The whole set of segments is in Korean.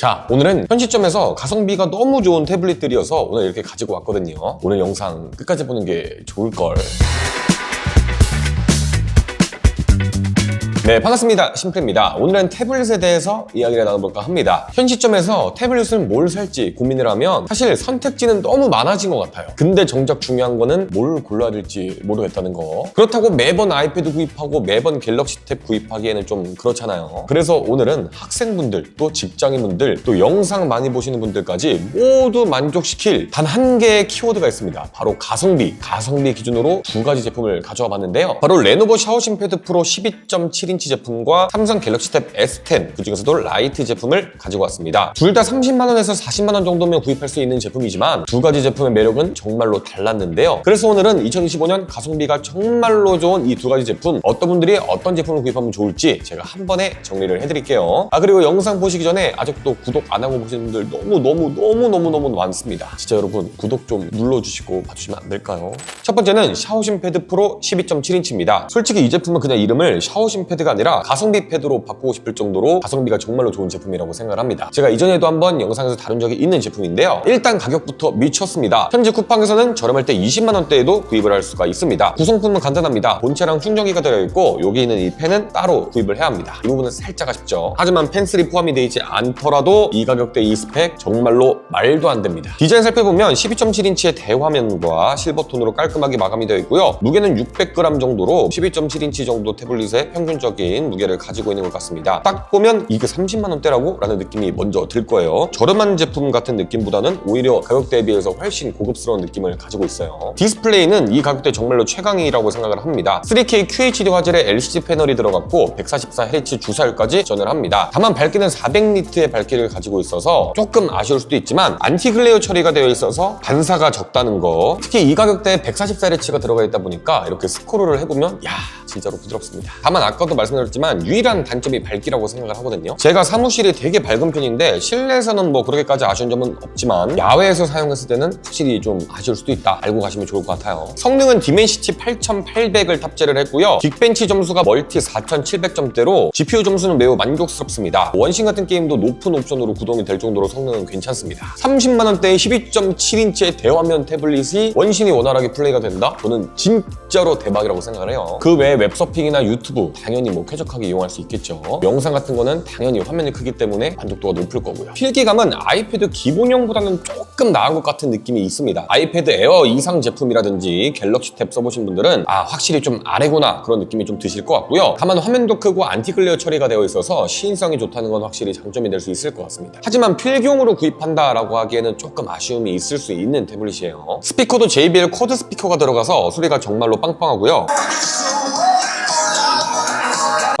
자, 오늘은 현 시점에서 가성비가 너무 좋은 태블릿들이어서 오늘 이렇게 가지고 왔거든요. 오늘 영상 끝까지 보는 게 좋을 걸. 네, 반갑습니다. 심플입니다. 오늘은 태블릿에 대해서 이야기를 나눠볼까 합니다. 현 시점에서 태블릿을 뭘 살지 고민을 하면 사실 선택지는 너무 많아진 것 같아요. 근데 정작 중요한 거는 뭘 골라야 될지 모르겠다는 거. 그렇다고 매번 아이패드 구입하고 매번 갤럭시 탭 구입하기에는 좀 그렇잖아요. 그래서 오늘은 학생분들, 또 직장인분들, 또 영상 많이 보시는 분들까지 모두 만족시킬 단 한 개의 키워드가 있습니다. 바로 가성비. 가성비 기준으로 두 가지 제품을 가져와 봤는데요. 바로 레노버 샤오신 패드 프로 12.7 인치 제품과 삼성 갤럭시 탭 S10 그중에서도 라이트 제품을 가지고 왔습니다. 둘 다 30만원에서 40만원 정도면 구입할 수 있는 제품이지만 두 가지 제품의 매력은 정말로 달랐는데요. 그래서 오늘은 2025년 가성비가 정말로 좋은 이 두 가지 제품 어떤 분들이 어떤 제품을 구입하면 좋을지 제가 한 번에 정리를 해드릴게요. 아 그리고 영상 보시기 전에 아직도 구독 안 하고 보시는 분들 너무너무너무너무너무 많습니다. 진짜 여러분 구독 좀 눌러주시고 봐주시면 안 될까요? 첫 번째는 샤오신 패드 프로 12.7인치입니다. 솔직히 이 제품은 그냥 이름을 샤오신 패드 가 아니라 가성비 패드로 바꾸고 싶을 정도로 가성비가 정말로 좋은 제품이라고 생각을 합니다. 제가 이전에도 한번 영상에서 다룬 적이 있는 제품인데요. 일단 가격부터 미쳤습니다. 현재 쿠팡에서는 저렴할 때 20만 원대에도 구입을 할 수가 있습니다. 구성품은 간단합니다. 본체랑 충전기가 들어 있고 여기 있는 이 펜은 따로 구입을 해야 합니다. 이 부분은 살짝 아쉽죠. 하지만 펜슬이 포함이 되어 있지 않더라도 이 가격대 이 스펙 정말로 말도 안 됩니다. 디자인 살펴보면 12.7인치의 대화면과 실버톤으로 깔끔하게 마감이 되어 있고요. 무게는 600g 정도로 12.7인치 정도 태블릿의 평균적 인 무게를 가지고 있는 것 같습니다. 딱 보면 이게 30만 원대라고? 라는 느낌이 먼저 들 거예요. 저렴한 제품 같은 느낌보다는 오히려 가격대에 비해서 훨씬 고급스러운 느낌을 가지고 있어요. 디스플레이는 이 가격대 정말로 최강이라고 생각을 합니다. 3K QHD 화질의 LCD 패널이 들어갔고 144Hz 주사율까지 지원을 합니다. 다만 밝기는 400니트의 밝기를 가지고 있어서 조금 아쉬울 수도 있지만 안티 글레어 처리가 되어 있어서 반사가 적다는 거 특히 이 가격대에 144Hz가 들어가 있다 보니까 이렇게 스크롤을 해보면 야 진짜로 부드럽습니다. 다만 아까도 말씀드렸지만 유일한 단점이 밝기라고 생각을 하거든요. 제가 사무실이 되게 밝은 편인데 실내에서는 뭐 그렇게까지 아쉬운 점은 없지만 야외에서 사용했을 때는 확실히 좀 아쉬울 수도 있다. 알고 가시면 좋을 것 같아요. 성능은 디멘시티 8800을 탑재를 했고요. 빅벤치 점수가 멀티 4700점대로 GPU 점수는 매우 만족스럽습니다. 원신 같은 게임도 높은 옵션으로 구동이 될 정도로 성능은 괜찮습니다. 30만 원대의 12.7인치의 대화면 태블릿이 원신이 원활하게 플레이가 된다? 저는 진짜로 대박이라고 생각을 해요. 그 외에 웹서핑이나 유튜브 당연히 뭐 쾌적하게 이용할 수 있겠죠. 영상 같은 거는 당연히 화면이 크기 때문에 만족도가 높을 거고요. 필기감은 아이패드 기본형보다는 조금 나은 것 같은 느낌이 있습니다. 아이패드 에어 이상 제품이라든지 갤럭시 탭 써보신 분들은 아 확실히 좀 아래구나 그런 느낌이 좀 드실 것 같고요. 다만 화면도 크고 안티 글레어 처리가 되어 있어서 시인성이 좋다는 건 확실히 장점이 될 수 있을 것 같습니다. 하지만 필기용으로 구입한다라고 하기에는 조금 아쉬움이 있을 수 있는 태블릿이에요. 스피커도 JBL 쿼드 스피커가 들어가서 소리가 정말로 빵빵하고요.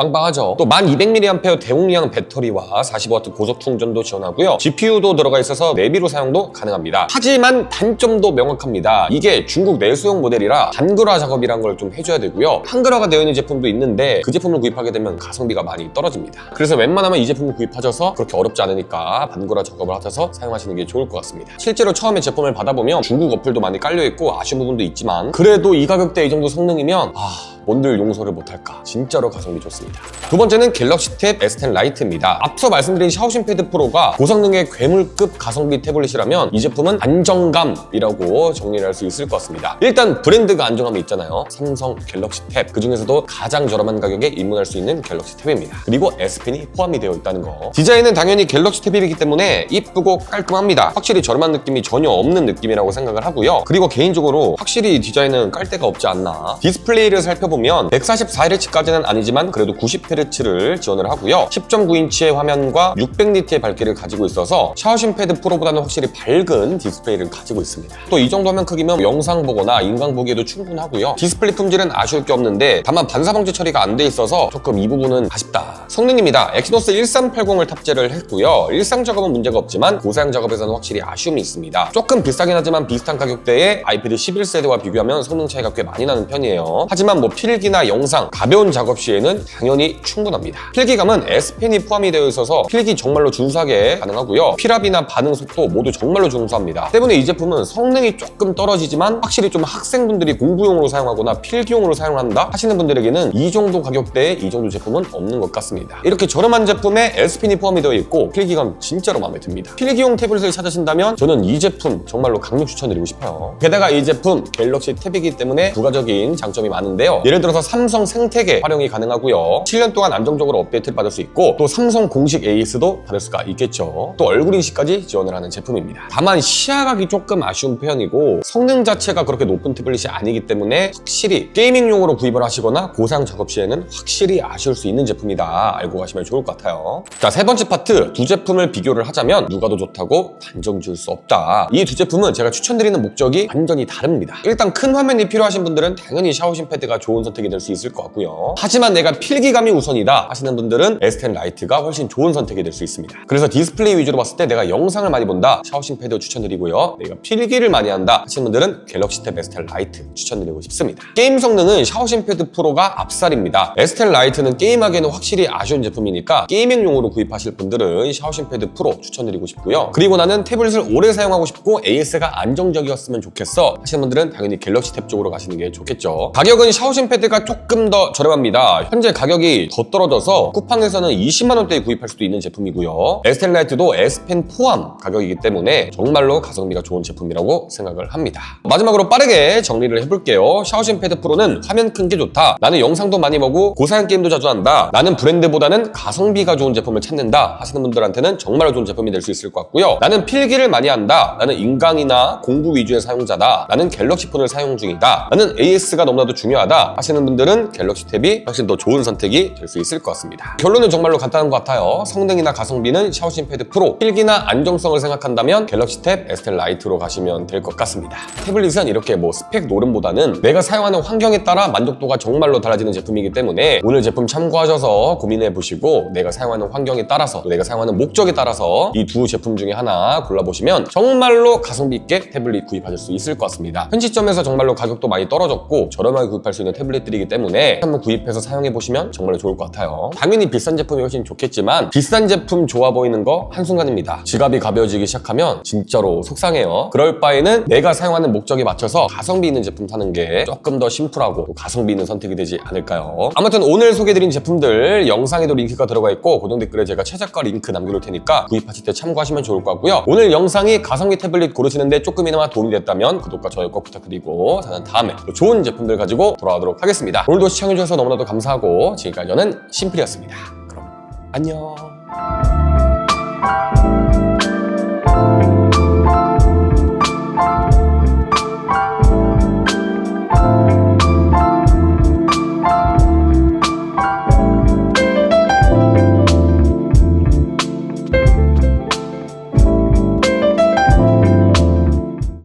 빵빵하죠. 또 1200mAh 대용량 배터리와 45W 고속 충전도 지원하고요. GPU도 들어가 있어서 내비로 사용도 가능합니다. 하지만 단점도 명확합니다. 이게 중국 내수용 모델이라 한글화 작업이란 걸 좀 해줘야 되고요. 한글화가 되어 있는 제품도 있는데 그 제품을 구입하게 되면 가성비가 많이 떨어집니다. 그래서 웬만하면 이 제품을 구입하셔서 그렇게 어렵지 않으니까 반글화 작업을 하셔서 사용하시는 게 좋을 것 같습니다. 실제로 처음에 제품을 받아보면 중국 어플도 많이 깔려있고 아쉬운 부분도 있지만 그래도 이 가격대 이 정도 성능이면 아 뭔들 용서를 못할까? 진짜로 가성비 좋습니다. 두 번째는 갤럭시 탭 S10 라이트입니다. 앞서 말씀드린 샤오신 패드 프로가 고성능의 괴물급 가성비 태블릿이라면 이 제품은 안정감이라고 정리를 할 수 있을 것 같습니다. 일단 브랜드가 안정감이 있잖아요. 삼성 갤럭시 탭. 그중에서도 가장 저렴한 가격에 입문할 수 있는 갤럭시 탭입니다. 그리고 S펜이 포함이 되어 있다는 거. 디자인은 당연히 갤럭시 탭이기 때문에 이쁘고 깔끔합니다. 확실히 저렴한 느낌이 전혀 없는 느낌이라고 생각을 하고요. 그리고 개인적으로 확실히 디자인은 깔 데가 없지 않나. 디스플레이를 살펴보면 144Hz까지는 아니지만 그래도 90Hz를 지원을 하고요. 10.9인치의 화면과 600니트의 밝기를 가지고 있어서 샤오신 패드 프로보다는 확실히 밝은 디스플레이를 가지고 있습니다. 또 이 정도면 크기면 영상 보거나 인강 보기에도 충분하고요. 디스플레이 품질은 아쉬울 게 없는데 다만 반사방지 처리가 안 돼 있어서 조금 이 부분은 아쉽다. 성능입니다. 엑시노스 1380을 탑재를 했고요. 일상 작업은 문제가 없지만 고사양 작업에서는 확실히 아쉬움이 있습니다. 조금 비싸긴 하지만 비슷한 가격대의 아이패드 11세대와 비교하면 성능 차이가 꽤 많이 나는 편이에요. 하지만 뭐 필기나 영상, 가벼운 작업 시에는 당연히 충분합니다. 필기감은 S펜이 포함이 되어 있어서 필기 정말로 준수하게 가능하고요. 필압이나 반응 속도 모두 정말로 준수합니다. 때문에 이 제품은 성능이 조금 떨어지지만 확실히 좀 학생분들이 공부용으로 사용하거나 필기용으로 사용한다 하시는 분들에게는 이 정도 가격대에 이 정도 제품은 없는 것 같습니다. 이렇게 저렴한 제품에 S펜이 포함이 되어 있고 필기감 진짜로 마음에 듭니다. 필기용 태블릿을 찾으신다면 저는 이 제품 정말로 강력 추천드리고 싶어요. 게다가 이 제품 갤럭시 탭이기 때문에 부가적인 장점이 많은데요. 예를 들어서 삼성 생태계 활용이 가능하고요. 7년 동안 안정적으로 업데이트를 받을 수 있고 또 삼성 공식 AS도 받을 수가 있겠죠. 또 얼굴 인식까지 지원을 하는 제품입니다. 다만 시야각이 조금 아쉬운 편이고 성능 자체가 그렇게 높은 태블릿이 아니기 때문에 확실히 게이밍용으로 구입을 하시거나 고사양 작업 시에는 확실히 아쉬울 수 있는 제품이다. 알고 가시면 좋을 것 같아요. 자, 세 번째 파트 두 제품을 비교를 하자면 누가 더 좋다고 단정 지을 수 없다. 이 두 제품은 제가 추천드리는 목적이 완전히 다릅니다. 일단 큰 화면이 필요하신 분들은 당연히 샤오신 패드가 좋은 선택이 될 수 있을 것 같고요. 하지만 내가 필기감이 우선이다 하시는 분들은 S10 라이트가 훨씬 좋은 선택이 될 수 있습니다. 그래서 디스플레이 위주로 봤을 때 내가 영상을 많이 본다 샤오신 패드 추천드리고요. 내가 필기를 많이 한다 하시는 분들은 갤럭시 탭 S10 라이트 추천드리고 싶습니다. 게임 성능은 샤오신 패드 프로가 앞살입니다. S10 라이트는 게임하기에는 확실히 아쉬운 제품이니까 게이밍용으로 구입하실 분들은 샤오신 패드 프로 추천드리고 싶고요. 그리고 나는 태블릿을 오래 사용하고 싶고 AS가 안정적이었으면 좋겠어 하시는 분들은 당연히 갤럭시 탭 쪽으로 가시는 게 좋겠죠. 가격은 샤오신 패드가 조금 더 저렴합니다. 현재 가격이 더 떨어져서 쿠팡에서는 20만 원대에 구입할 수도 있는 제품이고요. S10 라이트도 S펜 포함 가격이기 때문에 정말로 가성비가 좋은 제품이라고 생각을 합니다. 마지막으로 빠르게 정리를 해볼게요. 샤오신 패드 프로는 화면 큰 게 좋다. 나는 영상도 많이 보고 고사양 게임도 자주 한다. 나는 브랜드보다는 가성비가 좋은 제품을 찾는다 하시는 분들한테는 정말로 좋은 제품이 될 수 있을 것 같고요. 나는 필기를 많이 한다. 나는 인강이나 공부 위주의 사용자다. 나는 갤럭시 폰을 사용 중이다. 나는 AS가 너무나도 중요하다 하시는 분들은 갤럭시 탭이 훨씬 더 좋은 선택이 될 수 있을 것 같습니다. 결론은 정말로 간단한 것 같아요. 성능이나 가성비는 샤오신 패드 프로, 필기나 안정성을 생각한다면 갤럭시 탭 S10 라이트로 가시면 될 것 같습니다. 태블릿은 이렇게 뭐 스펙 노름보다는 내가 사용하는 환경에 따라 만족도가 정말로 달라지는 제품이기 때문에 오늘 제품 참고하셔서 고민해 보시고 내가 사용하는 환경에 따라서 또 내가 사용하는 목적에 따라서 이 두 제품 중에 하나 골라보시면 정말로 가성비 있게 태블릿 구입하실 수 있을 것 같습니다. 현 시점에서 정말로 가격도 많이 떨어졌고 저렴하게 구입할 수 있는 태블릿 들이기 때문에 한번 구입해서 사용해 보시면 정말로 좋을 것 같아요. 당연히 비싼 제품이 훨씬 좋겠지만 비싼 제품 좋아 보이는 거 한순간입니다. 지갑이 가벼워지기 시작하면 진짜로 속상해요. 그럴 바에는 내가 사용하는 목적에 맞춰서 가성비 있는 제품 사는 게 조금 더 심플하고 또 가성비 있는 선택이 되지 않을까요? 아무튼 오늘 소개해드린 제품들 영상에도 링크가 들어가 있고 고정 댓글에 제가 최저가 링크 남겨놓을 테니까 구입하실 때 참고하시면 좋을 것 같고요. 오늘 영상이 가성비 태블릿 고르시는데 조금이나마 도움이 됐다면 구독과 좋아요 꼭 부탁드리고 저는 다음에 또 좋은 제품들 가지고 돌아오도록 하겠습니다. 오늘도 시청해주셔서 너무나도 감사하고 지금까지 저는 심플이었습니다. 그럼 안녕.